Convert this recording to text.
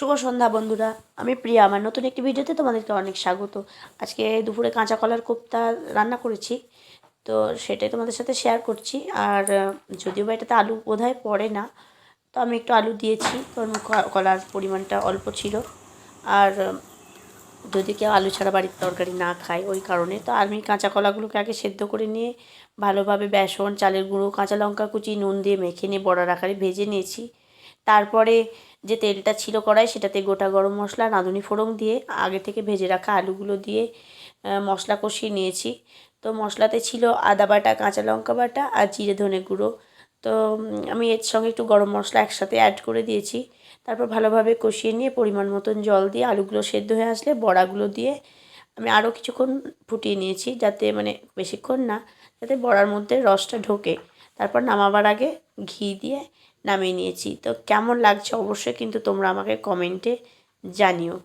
শুভ সন্ধ্যা বন্ধুরা, আমি প্রিয়া। আমার নতুন একটি ভিডিওতে তোমাদেরকে অনেক স্বাগত। আজকে দুপুরে কাঁচা কলার কোপ্তা রান্না করেছি, তো সেটাই তোমাদের সাথে শেয়ার করছি। আর যদিও বা এটাতে আলু বোধহয় পড়ে না, তো আমি একটু আলু দিয়েছি, কারণ কলার পরিমাণটা অল্প ছিল। আর যদি কেউ আলু ছাড়া বাড়ির তরকারি না খায়, ওই কারণে। তো আমি কাঁচা কলাগুলোকে আগে সেদ্ধ করে নিয়ে ভালোভাবে বেসন, চালের গুঁড়ো, কাঁচা লঙ্কা কুচি, নুন দিয়ে মেখে নিয়ে বড়ার আকারে ভেজে নিয়েছি। তারপরে যে তেলটা ছিল কড়াই, সেটাতে গোটা গরম মশলা রাঁধুনি ফোড়ন দিয়ে, আগে থেকে ভেজে রাখা আলুগুলো দিয়ে মশলা কষিয়ে নিয়েছি। তো মশলাতে ছিল আদা বাটা, কাঁচা লঙ্কা বাটা আর জিরে ধনে গুঁড়ো। তো আমি এর সঙ্গে একটু গরম মশলা একসাথে অ্যাড করে দিয়েছি। তারপর ভালোভাবে কষিয়ে নিয়ে পরিমাণ মতন জল দিয়ে আলুগুলো সেদ্ধ হয়ে আসলে বড়াগুলো দিয়ে আমি আরও কিছুক্ষণ ফুটিয়ে নিয়েছি, যাতে মানে বেশিক্ষণ না, যাতে বড়ার মধ্যে রসটা ঢোকে। তারপর নামাবার আগে ঘি দিয়ে নামিয়ে নিয়েছি। তো কেমন লাগছে অবশ্যই কিন্তু তোমরা আমাকে কমেন্টে জানিও।